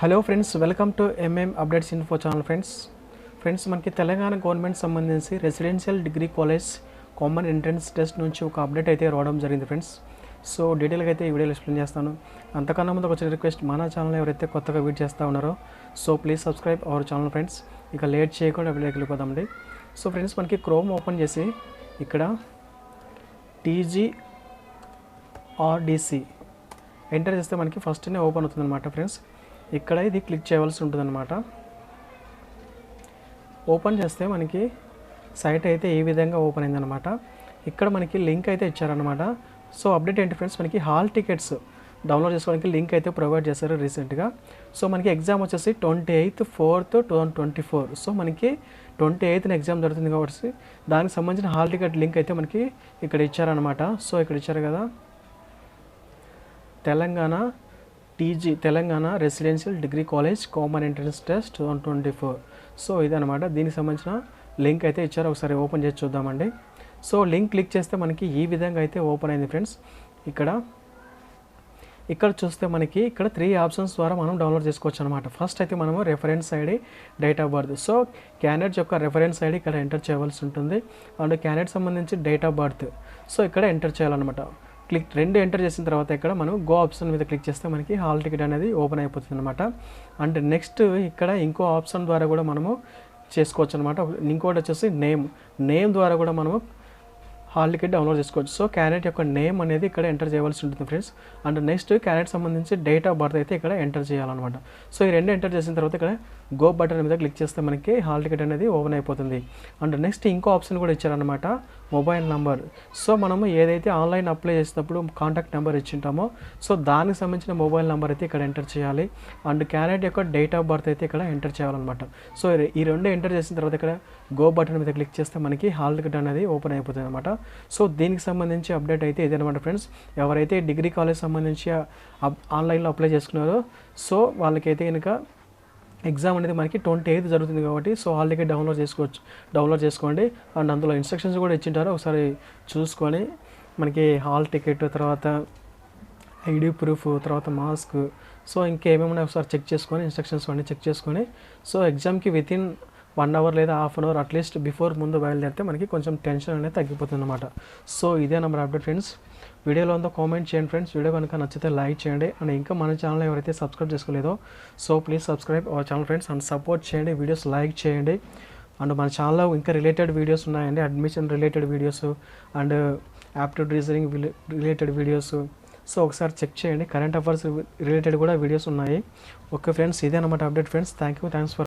Hello friends welcome to MM updates info channel friends friends మనకి Telangana government సంబంధించి residential degree college common entrance test నుంచి ఒక update అయితే రావడం జరిగింది ఫ్రెండ్స్ సో డీటెయిల్గా అయితే ఈ వీడియోలో ఎక్స్ప్లెయిన్ చేస్తాను. అంతకన్నా ముందు ఒక చిన్న రిక్వెస్ట్ మన ఛానల్ ఎవరైతే కొత్తగా వీట్ చేస్తూ ఉన్నారో so please subscribe our channel friends ఇక లేట్ చేయకుండా వీడియోకి వెళ్ళిపోదామండి. సో ఫ్రెండ్స్ మనకి క్రోమ్ ఓపెన్ చేసి ఇక్కడ టీజీ ఆర్డీసీ ఎంటర్ చేస్తే మనకి ఫస్ట్నే ఓపెన్ అవుతుంది అనమాట ఫ్రెండ్స్ ఇక్కడ ఇది క్లిక్ చేయవలసి ఉంటుంది అనమాట ఓపెన్ చేస్తే మనకి సైట్ అయితే ఈ విధంగా ఓపెన్ అయిందనమాట ఇక్కడ మనకి లింక్ అయితే ఇచ్చారనమాట సో అప్డేట్ ఏంటి ఫ్రెండ్స్ మనకి హాల్ టికెట్స్ డౌన్లోడ్ చేసుకోవడానికి లింక్ అయితే ప్రొవైడ్ చేశారు రీసెంట్గా సో మనకి ఎగ్జామ్ వచ్చేసి twenty eighth fourth two thousand twenty four so మనకి ట్వంటీ ఎయిత్న ఎగ్జామ్ జరుగుతుంది కాబట్టి దానికి సంబంధించిన హాల్ టికెట్ లింక్ అయితే మనకి ఇక్కడ ఇచ్చారనమాట సో ఇక్కడ ఇచ్చారు కదా. Telangana TG Telangana residential degree college common entrance test one twenty four. So ఇదనమాట దీనికి సంబంధించిన లింక్ అయితే ఇచ్చారు. ఒకసారి ఓపెన్ చేసి చూద్దామండి. సో లింక్ క్లిక్ చేస్తే మనకి ఈ విధంగా అయితే ఓపెన్ అయింది ఫ్రెండ్స్. ఇక్కడ ఇక్కడ చూస్తే మనకి ఇక్కడ త్రీ ఆప్షన్స్ ద్వారా మనం డౌన్లోడ్ చేసుకోవచ్చు అనమాట ఫస్ట్ అయితే మనము reference ID date of birth so candidate యొక్క రెఫరెన్స్ ఐడి ఇక్కడ ఎంటర్ చేయవలసి ఉంటుంది. అండ్ క్యాండిడేట్ సంబంధించి డేట్ ఆఫ్ బర్త్ సో ఇక్కడ ఎంటర్ చేయాలన్నమాట. క్లిక్ రెండు ఎంటర్ చేసిన తర్వాత ఇక్కడ మనం గో ఆప్షన్ మీద క్లిక్ చేస్తే మనకి హాల్ టికెట్ అనేది ఓపెన్ అయిపోతుంది అనమాట అండ్ నెక్స్ట్ ఇక్కడ ఇంకో ఆప్షన్ ద్వారా కూడా మనము చేసుకోవచ్చు అనమాట ఇంకోటి వచ్చేసి నేమ్. నేమ్ ద్వారా కూడా మనము హాల్కి డౌన్లోడ్ చేసుకోవచ్చు. సో క్యారెట్ యొక్క నేమ్ అనేది ఇక్కడ ఎంటర్ చేయవలసి ఉంటుంది ఫ్రెండ్స్. అండ్ నెక్స్ట్ క్యారెట్ సంబంధించి డేట్ ఆఫ్ బర్త్ అయితే ఇక్కడ ఎంటర్ చేయాలన్నమాట. సో ఈ రెండు ఎంటర్ చేసిన తర్వాత ఇక్కడ గో బటన్ మీద క్లిక్ చేస్తే మనకి హాల్ టికెట్ అనేది ఓపెన్ అయిపోతుంది. అండ్ నెక్స్ట్ ఇంకో ఆప్షన్ కూడా ఇచ్చారనమాట మొబైల్ నంబర్. సో మనము ఏదైతే ఆన్లైన్ అప్లై చేసినప్పుడు కాంటాక్ట్ నెంబర్ ఇచ్చింటామో సో దానికి సంబంధించిన మొబైల్ నెంబర్ అయితే ఇక్కడ ఎంటర్ చేయాలి. అండ్ క్యారెట్ యొక్క డేట్ ఆఫ్ బర్త్ అయితే ఇక్కడ ఎంటర్ చేయాలన్నమాట. సో ఈ రెండు ఎంటర్ చేసిన తర్వాత ఇక్కడ గో బటన్ మీద క్లిక్ చేస్తే మనకి హాల్ టికెట్ అనేది ఓపెన్ అయిపోతుంది అనమాట సో దీనికి సంబంధించి అప్డేట్ అయితే ఇదనమాట ఫ్రెండ్స్ ఎవరైతే డిగ్రీ కాలేజ్ సంబంధించి ఆన్లైన్లో అప్లై చేసుకున్నారో సో వాళ్ళకైతే కనుక ఎగ్జామ్ అనేది మనకి ట్వంటీ ఎయిత్ జరుగుతుంది కాబట్టి సో ఆల్రెడీ డౌన్లోడ్ చేసుకోవచ్చు డౌన్లోడ్ చేసుకోండి. అండ్ అందులో ఇన్స్ట్రక్షన్స్ కూడా ఇచ్చింటారు. ఒకసారి చూసుకొని మనకి హాల్ టికెట్ తర్వాత ఐడి ప్రూఫ్ తర్వాత మాస్క్ సో ఇంకేమేమి ఉన్నాయో ఒకసారి చెక్ చేసుకొని ఇన్స్ట్రక్షన్స్ అన్నీ చెక్ చేసుకొని సో ఎగ్జామ్కి విత్ ఇన్ వన్ అవర్ లేదా half an hour at least before ముందు బయలుదేరితే మనకి కొంచెం టెన్షన్ అనేది తగ్గిపోతుంది అనమాట సో ఇదే నెంబర్ అప్డేట్ ఫ్రెండ్స్. వీడియోలో ఉందో కామెంట్ చేయండి ఫ్రెండ్స్. వీడియో కనుక నచ్చితే లైక్ చేయండి. అండ్ ఇంకా మన ఛానల్ ఎవరైతే subscribe చేసుకోలేదో so please subscribe our channel friends. And support చేయండి. వీడియోస్ లైక్ చేయండి. అండ్ మన ఛానల్లో ఇంకా రిలేటెడ్ వీడియోస్ ఉన్నాయండి. Admission related videos and aptitude reasoning related videos. So ఒకసారి చెక్ చేయండి. కరెంట్ అఫైర్స్ రిలేటెడ్ కూడా వీడియోస్ ఉన్నాయి. ఓకే ఫ్రెండ్స్ ఇదే అనమాట update friends. Thank you thanks for